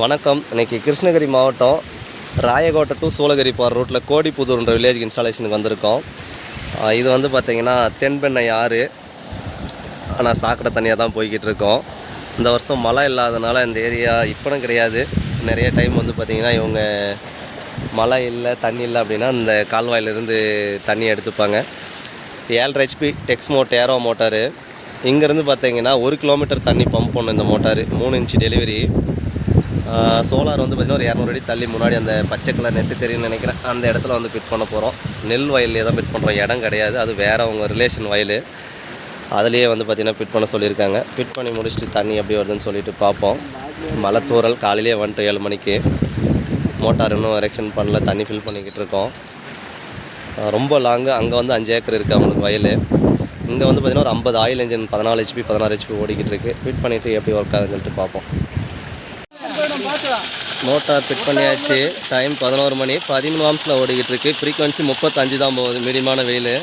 வணக்கம். இன்னைக்கு கிருஷ்ணகிரி மாவட்டம் ராயகோட்டை டு சூளகிரி போகிற ரூட்டில் கோடிப்புதூர்ன்ற வில்லேஜ் இன்ஸ்டாலேஷனுக்கு வந்திருக்கோம். இது வந்து பார்த்திங்கன்னா தென்பெண்ணை ஆறு. ஆனால் சாக்கடை தண்ணியாக தான் போய்கிட்டு இருக்கோம். இந்த வருஷம் மழை இல்லாதனால இந்த ஏரியா இப்போனும் கிடையாது. நிறைய டைம் வந்து பார்த்திங்கன்னா இவங்க மழை இல்லை தண்ணி இல்லை அப்படின்னா இந்த கால்வாயிலிருந்து தண்ணி எடுத்துப்பாங்க. ஏழரை ஹெச்பி டெக்ஸ்மோ டேரோ மோட்டாரு. இங்கேருந்து பார்த்தீங்கன்னா ஒரு கிலோமீட்டர் தண்ணி பம்ப் பண்ணும் இந்த மோட்டார். மூணு இன்ச்சு டெலிவரி சோலார் வந்து பார்த்திங்கன்னா ஒரு இரநூறு அடி தள்ளி முன்னாடி அந்த பச்சை கலர் நெட்டு தெரியும்னு நினைக்கிறேன். அந்த இடத்துல வந்து ஃபிட் பண்ண போகிறோம் நெல் வயல்லே தான் ஃபிட் பண்ணுறோம் இடம் கிடையாது. அது வேறு அவங்க ரிலேஷன் வயல். அதுலேயே வந்து பார்த்திங்கன்னா ஃபிட் பண்ண சொல்லியிருக்காங்க. ஃபிட் பண்ணி முடிச்சுட்டு தண்ணி எப்படி வருதுன்னு சொல்லிட்டு பார்ப்போம் மழை தூறல் காலையிலேயே வந்துட்டு ஏழு மணிக்கு. மோட்டார் இன்னும் எரெக்ஷன் பண்ணல. தண்ணி ஃபில் பண்ணிக்கிட்டு இருக்கோம். ரொம்ப லாங்கு அங்கே வந்து அஞ்சு ஏக்கர் இருக்குது அவங்களுக்கு வயல். இங்கே வந்து பார்த்திங்கன்னா ஒரு ஐம்பது ஆயில் இன்ஜின் பதினாலு ஹெச்பி பதினாறு ஹெச்பி ஓடிக்கிட்டு இருக்கு. ஃபிட் பண்ணிவிட்டு எப்படி ஒர்க் ஆகுதுன்னு சொல்லிட்டு பார்ப்போம் மோட்டார் ஃபிட் பண்ணியாச்சு. டைம் பதினோரு மணி. பதிமூணு ஆம்ஸில் ஓடிக்கிட்டு இருக்கு. ஃப்ரீக்வன்சி முப்பத்தஞ்சு தான் போகுது. மீடியமான வெயில்.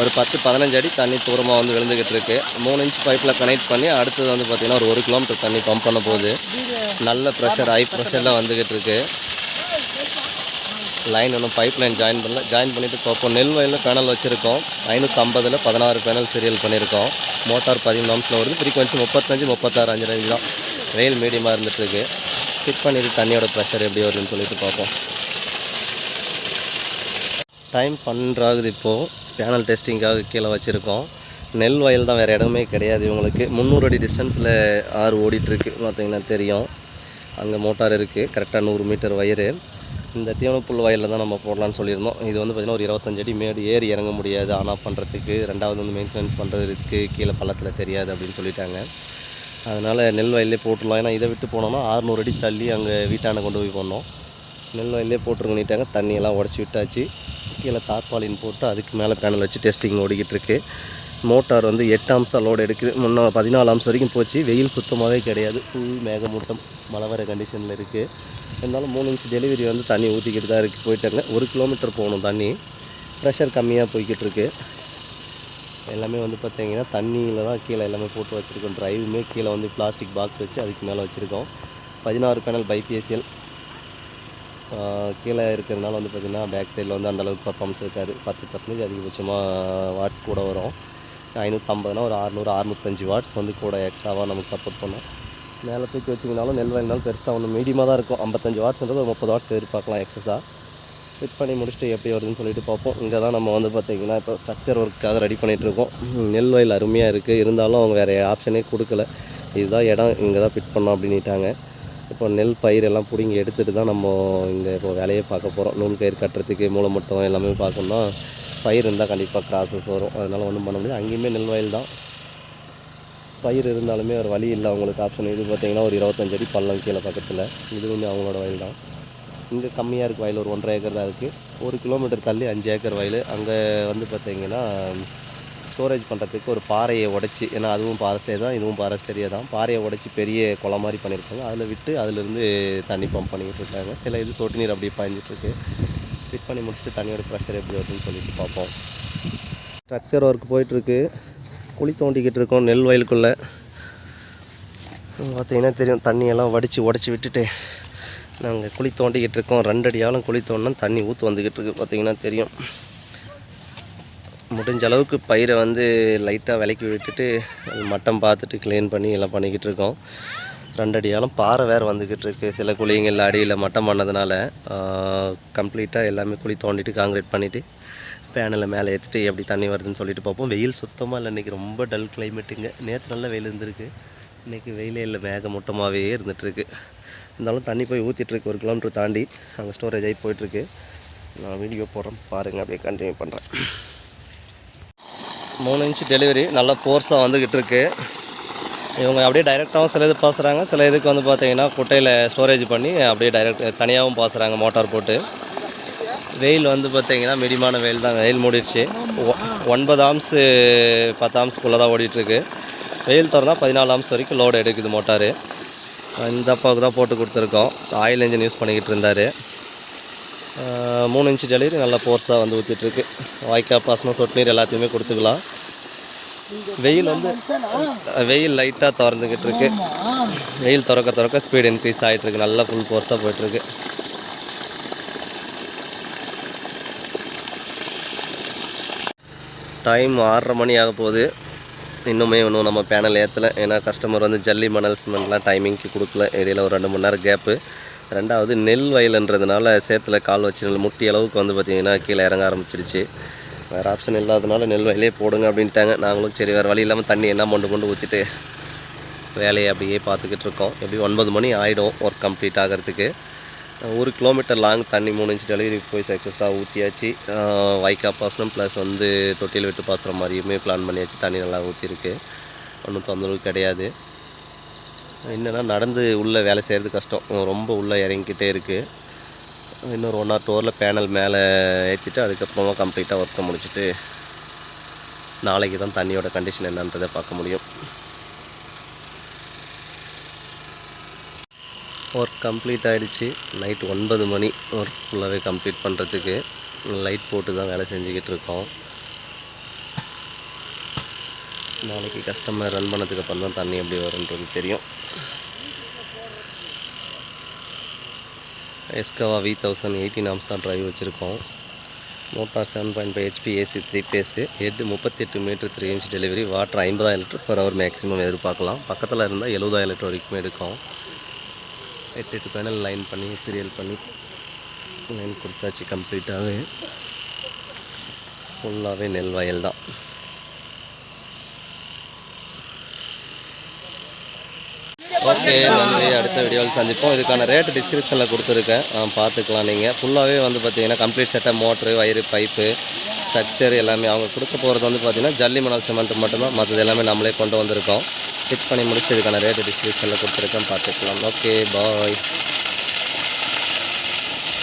ஒரு பத்து பதினஞ்சு அடி தண்ணி தூரமாக வந்து விழுந்துக்கிட்டுருக்கு மூணு இன்ச் பைப்பில் கனெக்ட் பண்ணி அடுத்தது வந்து பார்த்திங்கன்னா ஒரு ஒரு கிலோமீட்டர் தண்ணி பம்ப் பண்ண போகுது. நல்ல ப்ரெஷர் ஹை ப்ரெஷரில் வந்துக்கிட்டு இருக்குது லைன் ஒன்றும் பைப் லைன் ஜாயின் பண்ணல. ஜாயின் பண்ணிவிட்டு பார்ப்போம் நெல் வயலில் பேனல் வச்சுருக்கோம். ஐநூற்றி ஐம்பதில் பதினாறு பேனல் சீரியல் பண்ணியிருக்கோம் மோட்டார் பதிமூணு நிமிஷத்தில் வருது ஃப்ரீக்வன்சி முப்பத்தஞ்சு முப்பத்தாறு அஞ்சு ரேஞ்சு தான். வெயில் மீடியமாக இருந்துகிட்ருக்கு செக் பண்ணிவிட்டு தண்ணியோட ப்ரெஷர் எப்படி வருதுன்னு சொல்லிட்டு பார்ப்போம். டைம் பன்னெண்டாகுது இப்போது பேனல் டெஸ்டிங்காக கீழே வச்சுருக்கோம். நெல் வயல் தான் வேறு இடமே கிடையாது இவங்களுக்கு. முந்நூறு அடி டிஸ்டன்ஸில் ஆறு ஓடிட்டுருக்கு. பார்த்தீங்கன்னா தெரியும். அங்கே மோட்டார் இருக்குது கரெக்டாக நூறு மீட்டர் வயரு. இந்த தீவனப்புல் வயலில் தான் நம்ம போடலான்னு சொல்லியிருந்தோம். இது வந்து பார்த்திங்கன்னா ஒரு இருபத்தஞ்சு அடி மேடு ஏறி இறங்க முடியாது. ஆன் ஆஃப் பண்ணுறதுக்கு ரெண்டாவது வந்து மெயின்டெனன்ஸ் பண்ணுறது ரிஸ்க்கு கீழே பள்ளத்தில் தெரியாது அப்படின்னு சொல்லிட்டாங்க. அதனால் நெல் வயல்லே போட்டுடலாம். ஏன்னா இதை விட்டு போனோம்னா 600 அடி தள்ளி அங்கே வீட்டாண்ட கொண்டு போய் பண்ணோம் நெல் வயல்லே போட்டுருங்கன்னிட்டாங்க. தண்ணியெல்லாம் உடச்சி விட்டாச்சு. கீழே தார்பாலின் போட்டு அதுக்கு மேலே பேனல் வச்சு டெஸ்டிங் ஓடிக்கிட்டுருக்கு. மோட்டார் வந்து எட்டு அம்சம் லோடு எடுக்குது. முன்னே பதினாலு அம்சம் வரைக்கும் போச்சு. வெயில் சுத்தமாகவே கிடையாது. ஃபுல் மேகமூட்டம் மழை வர கண்டிஷனில் இருக்குது இருந்தாலும் மூணு இன்ச்சு டெலிவரி வந்து தண்ணி ஊற்றிக்கிட்டு தான் இருக்குது போயிட்டாங்க. ஒரு கிலோமீட்டர் போகணும் தண்ணி. ப்ரெஷர் கம்மியாக போய்கிட்டுருக்கு எல்லாமே வந்து பார்த்தீங்கன்னா தண்ணியில் தான் கீழே எல்லாமே போட்டு வச்சுருக்கோம். ட்ரைவுமே கீழே வந்து பிளாஸ்டிக் பாக்ஸ் வச்சு அதுக்கு மேலே வச்சுருக்கோம். பதினாறு பேனல் பைபிஎஸ்எல் கீழே இருக்கிறதுனால வந்து பார்த்திங்கன்னா பேக் சைடில் வந்து அந்தளவுக்கு பர்ஃபார்மன்ஸ் இருக்காது. பத்து பர்சன்டேஜ் அதிகபட்சமாக வாட்ஸ் கூட வரும். ஐநூற்றம்பதுனா ஒரு அறநூறு அறுநூத்தஞ்சு வாட்ஸ் வந்து கூட எக்ஸ்ட்ராவாக நமக்கு சப்போர்ட் பண்ணும். மேலே தூக்கி வச்சிங்கனாலும் நெல் வயல்னாலும் பெருசாக ஒன்று மீடியமாக தான் இருக்கும். ஐம்பத்தஞ்சு வாட்ஸ்ன்றது ஒரு முப்பது வாட்ஸ் எதிர்பார்க்கலாம் எக்ஸஸாக ஃபிட் பண்ணி முடிச்சுட்டு எப்படி வருதுன்னு சொல்லிட்டு பார்ப்போம். இங்கே தான் நம்ம வந்து பார்த்திங்கன்னா இப்போ ஸ்ட்ரக்சர் ஒர்க்காக ரெடி பண்ணிகிட்ருக்கோம் நெல் வயல் அருமையாக இருக்குது இருந்தாலும் அவங்க வேறு ஆப்ஷனே கொடுக்கல. இதுதான் இடம் இங்கே தான் ஃபிட் பண்ணோம் அப்படின்ட்டாங்க இப்போ நெல் பயிர் எல்லாம் பிடிங்கி எடுத்துகிட்டு தான் நம்ம இங்கே இப்போ வேலையே பார்க்க போகிறோம் நூல் கயிறு கட்டுறதுக்கு மூளை எல்லாமே பார்க்கணும்னா பயிர் இருந்தால் கண்டிப்பாக ப்ராசஸ் வரும். அதனால் ஒன்றும் பண்ண முடியாது. அங்கேயுமே நெல் வயல் தான். பயிர் இருந்தாலுமே ஒரு வழி இல்லை. அவங்களுக்கு ஆப்ஷன் இது பார்த்தீங்கன்னா ஒரு இருபத்தஞ்சடி அடி பள்ளம் கீழே பக்கத்தில். இதுவுமே அவங்களோட வயல் தான். இங்கே கம்மியாக இருக்குது வயல் ஒரு ஒன்றரை ஏக்கர் தான் இருக்குது ஒரு கிலோமீட்டர் தள்ளி அஞ்சு ஏக்கர் வயல். அங்கே வந்து பார்த்தீங்கன்னா ஸ்டோரேஜ் பண்ணுறதுக்கு ஒரு பாறையை உடைச்சி ஏன்னா அதுவும் ஃபாரஸ்ட் தான் இதுவும் ஃபாரஸ்ட் ஏரியா தான். பாறையை உடைச்சி பெரிய குளம் மாதிரி பண்ணியிருக்காங்க. அதில் விட்டு அதிலிருந்து தண்ணி பம்ப் பண்ணிக்கிட்டு இருக்காங்க. சில இது சொட்டு நீர் அப்படியே பாய்ஞ்சிட்ருக்கு ஃபிட் பண்ணி முடிச்சுட்டு தண்ணியோட ப்ரெஷர் எப்படி வருதுன்னு சொல்லிட்டு பார்ப்போம். ஸ்ட்ரக்சர் ஒர்க் போயிட்டுருக்கு குழி தோண்டிக்கிட்டு இருக்கோம் நெல் வயலுக்குள்ளே. பார்த்தீங்கன்னா தெரியும் தண்ணியெல்லாம் வடித்து உடச்சி விட்டுட்டு நாங்கள் குழி தோண்டிக்கிட்டு இருக்கோம். ரெண்டடி ஆழம் குழி தோண்டினா தண்ணி ஊற்று வந்துக்கிட்டு இருக்கு பார்த்தீங்கன்னா தெரியும். முடிஞ்ச அளவுக்கு பயிரை வந்து லைட்டாக விலக்கி விட்டுட்டு மட்டம் பார்த்துட்டு க்ளீன் பண்ணி எல்லாம் பண்ணிக்கிட்டு இருக்கோம். ரெண்டடியாலும் ஆழம் பாறை வேறு வந்துக்கிட்டு இருக்குது சில குழிங்கள் அடியில் மட்டம் பண்ணதுனால கம்ப்ளீட்டாக எல்லாமே குழி தோண்டிட்டு காங்கிரீட் பண்ணிவிட்டு பேனலில் மேலே ஏற்றிட்டு எப்படி தண்ணி வருதுன்னு சொல்லிட்டு பார்ப்போம். வெயில் சுத்தமாக இல்லை இன்றைக்கி ரொம்ப டல் கிளைமேட்டுங்க நேற்று நல்ல வெயில் இருந்திருக்கு. இன்றைக்கி வெயிலே இல்லை மேகமூட்டமாகவே இருந்துகிட்ருக்கு இருந்தாலும் தண்ணி போய் ஊற்றிட்டுருக்கு ஒரு கிலோமீட்டர் தாண்டி. அங்கே ஸ்டோரேஜ் ஆகி போயிட்டுருக்கு. நான் வீடியோ போடுறேன் பாருங்கள் அப்படியே கண்டினியூ பண்ணுறேன் மூணு இன்ச்சு டெலிவரி நல்லா ஃபோர்ஸாக வந்துக்கிட்டு இருக்கு இவங்க அப்படியே டைரெக்டாகவும் சில இது பாசுகிறாங்க சில இதுக்கு வந்து பார்த்திங்கன்னா குட்டையில் ஸ்டோரேஜ் பண்ணி அப்படியே டைரெக்ட் தனியாகவும் பாசுகிறாங்க மோட்டார் போட்டு. வெயில் வந்து பார்த்திங்கன்னா மிடிமான வெயில் தான். வெயில் மூடிடுச்சு. ஒ- ஒன்பது ஆம்ஸு பத்து ஆம்ஸுக்குள்ளே தான் ஓடிட்டுருக்கு. வெயில் திறந்தா பதினாலு ஆம்ஸ் வரைக்கும் லோடு எடுக்குது மோட்டாரு இந்த அப்பாவுக்கு தான் போட்டு கொடுத்துருக்கோம். ஆயில் இன்ஜின் யூஸ் பண்ணிக்கிட்டு இருந்தார். மூணு இன்ச்சு டெலிவரி நல்லா ஃபோர்ஸாக வந்து ஊற்றிட்டுருக்கு வாய்க்கால் பாசனம் சொட்டு நீர் எல்லாத்தையுமே கொடுத்துக்கலாம். வெயில் வந்து வெயில் லைட்டாக திறந்துக்கிட்டு இருக்கு. வெயில் திறக்க திறக்க ஸ்பீடு இன்க்ரீஸ் ஆகிட்டுருக்கு நல்லா ஃபுல் ஃபோர்ஸாக போயிட்டுருக்கு டைம் ஆறரை மணி ஆக போகுது. இன்னுமே இன்னும் நம்ம பேனல் ஏற்றலை ஏன்னா கஸ்டமர் வந்து ஜல்லி மணல் சிமெண்ட்லாம் டைமிங்க்கு கொடுக்கல. இடையில ஒரு ரெண்டு மணி நேரம் கேப்பு ரெண்டாவது நெல் வயலுன்றதுனால சேத்துல கால் வச்சு நெல் முட்டி அளவுக்கு வந்து பார்த்திங்கன்னா கீழே இறங்க ஆரம்பிச்சிடுச்சு வேறு ஆப்ஷன் இல்லாதனால நெல் வயலே போடுங்க அப்படின்ட்டாங்க. நாங்களும் சரி வேறு வழி இல்லாமல் தண்ணி என்ன மொண்டு கொண்டு ஊற்றிட்டு வேலையை அப்படியே பார்த்துக்கிட்டு இருக்கோம். எப்படி ஒன்பது மணி ஆகிடும் ஒர்க் கம்ப்ளீட் ஆகிறதுக்கு. ஒரு கிலோமீட்டர் லாங் தண்ணி மூணு இன்ச் டெலிவரி போய் சக்ஸஸாக ஊற்றியாச்சு வைக்கா பாசனம் ப்ளஸ் வந்து தொட்டியில் விட்டு பாசுகிற மாதிரியுமே பிளான் பண்ணியாச்சு. தண்ணி நல்லா ஊற்றிருக்கு ஒன்றும் தொந்தரவு கிடையாது. என்னென்னா நடந்து உள்ளே வேலை செய்கிறது கஷ்டம். ரொம்ப உள்ளே இறங்கிக்கிட்டே இருக்குது இன்னொரு ஒன் ஆர் டூ ஹவரில் பேனல் மேலே ஏற்றிட்டு அதுக்கப்புறமா கம்ப்ளீட்டாக ஒர்க்கை முடிச்சுட்டு நாளைக்கு தான் தண்ணியோட கண்டிஷன் என்னன்றதை பார்க்க முடியும். ஒர்க் கம்ப்ளீட் ஆகிடுச்சு நைட் ஒன்பது மணி ஒர்க் ஃபுல்லாகவே கம்ப்ளீட் பண்ணுறதுக்கு லைட் போட்டு தான் வேலை செஞ்சுக்கிட்டு இருக்கோம். நாளைக்கு கஸ்டமர் ரன் பண்ணதுக்கு அப்புறம் தான் தண்ணி எப்படி வருன்றது தெரியும். எஸ்கவா வி தௌசண்ட் எயிட்டீன் ஆம்ஸ் தான் ட்ரைவ் வச்சுருக்கோம். Motor seven point five HP AC three phase head முப்பத்தெட்டு metre three inch delivery water ஐம்பதாயிரம் லிட்டர் பர் ஹவர் மேக்ஸிமம் எதிர்பார்க்கலாம். பக்கத்தில் இருந்தால் எழுபதாயிரம் லிட்டர் வரைக்கும் எடுக்கும். எட்டு எட்டு பேனல் லைன் பண்ணி சீரியல் பண்ணி லைன் கொடுத்தாச்சு கம்ப்ளீட்டாகவே ஃபுல்லாகவே நெல் வயல் தான். ஓகே நன்றி. அடுத்த வீடியோவில் சந்திப்போம். இதுக்கான ரேட்டு டிஸ்கிரிப்ஷனில் கொடுத்துருக்கேன். பார்த்துக்கலாம் நீங்கள் ஃபுல்லாகவே வந்து பார்த்தீங்கன்னா complete setup motor wire pipe structure எல்லாமே அவங்க கொடுக்க போகிறது வந்து பார்த்திங்கன்னா ஜல்லி மணல் சிமெண்ட் மட்டும்தான். மற்றது எல்லாமே நம்மளே கொண்டு வந்திருக்கோம். ஃபிட் பண்ணி முடிச்சு இதுக்கான ரேட்டு டிஸ்கிரிப்ஷனில் கொடுத்துருக்கேன். பார்த்துக்கலாம். Okay bye